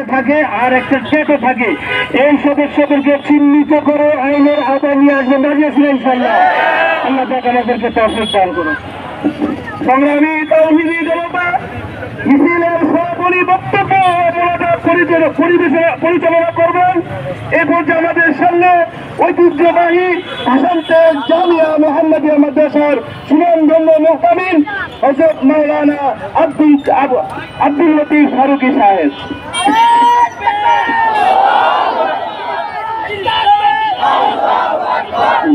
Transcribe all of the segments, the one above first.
পদে থাকে আর একটা চেটে থাকে। এই সদস্যদেরকে চিহ্নিত করে আইনের আওতায় নিয়ে আসবেন। ইনশাল্লাহ আল্লাহ পাক তৌফিক দান করুন। সংগ্রামী পরিচালনা করবেন। এ পর্যায়ে আমাদের সামনে ঐতিহ্যবাহী হাসানতে জামিয়া মোহাম্মদিয়া মাদ্রাসার সুনামধন্য মোহতামিন হজরত মাওলানা আব্দুল আব্দুল লতিফ ফারুকি সাহেব।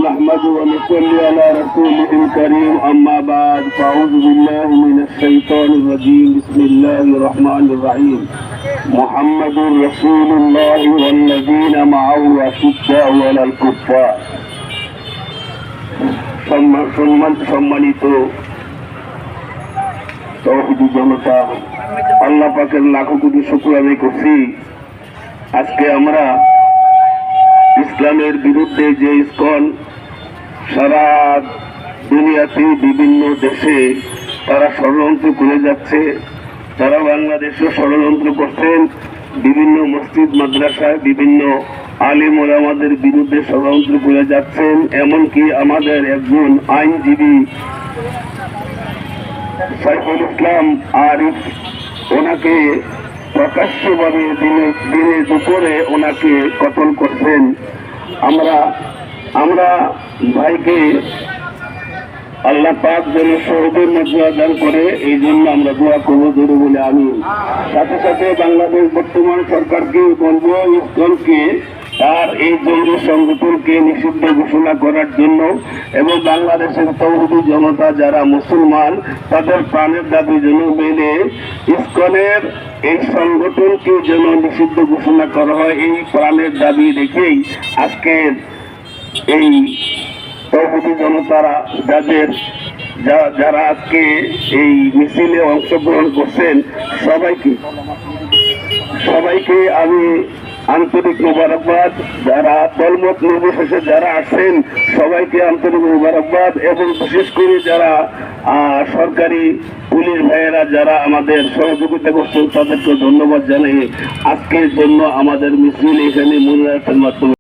نحمد ونصلي على رسوله الكريم أما بعد فأعوذ بالله من الشيطان الرجيم بسم الله الرحمن الرحيم محمد رسول الله والذين معه أشداء على الكفار সম্মান সম্মান সম্মানিত তৌহিদি জনতা আল্লাহ পাকের লাখো কোটি শুক্র আমি করছি। আজকে আমরা ইসলামের বিরুদ্ধে যে ইস্কন সারা দুনিয়াতে বিভিন্ন দেশে তারা ষড়যন্ত্র করে যাচ্ছে, তারা বাংলাদেশে ষড়যন্ত্র করছেন, বিভিন্ন মসজিদ, মাদ্রাসায় বিভিন্ন আলিম ওলামাদের বিরুদ্ধে ষড়যন্ত্র করে যাচ্ছেন, এমনকি আমাদের একজন আইনজীবী সাইফুল ইসলাম আরিফ ওনাকে প্রকাশ্যভাবে দিনে দিনে দুপুরে ওনাকে কতল করছেন। আমরা আমরা ভাইকে আল্লাহ পাক যেন সহজের মর্যাদা দান করে, এই জন্য আমরা দোয়া করব ধরে বলে আমি সাথে সাথে বাংলাদেশ বর্তমান সরকারকে বলব ইসকনকে তার এই জঙ্গি সংগঠনকে নিষিদ্ধ ঘোষণা করার জন্য এবং বাংলাদেশের তৌহিদি জনতা যারা মুসলমান, তাদের প্রাণের দাবি যেন মেনে ইসকনের এই সংগঠনকে যেন নিষিদ্ধ ঘোষণা করা হয়, এই প্রাণের দাবি রেখেই আজকের এই তৌহিদি জনতারা যাদের যারা আজকে এই মিছিলে অংশগ্রহণ করছেন সবাইকে সবাইকে আমি আন্তরিক মুবারকবাদ, যারা দলমত নির্বিশেষে যারা আছেন, সবাইকে আন্তরিক মুবারকবাদ এবং বিশেষ করে যারা সরকারি পুলিশ ভাইয়েরা যারা আমাদের সহযোগিতা করছেন, তাদেরকে ধন্যবাদ জানাই আজকের জন্য আমাদের মিছিল এখানে মনে রাখার মাধ্যমে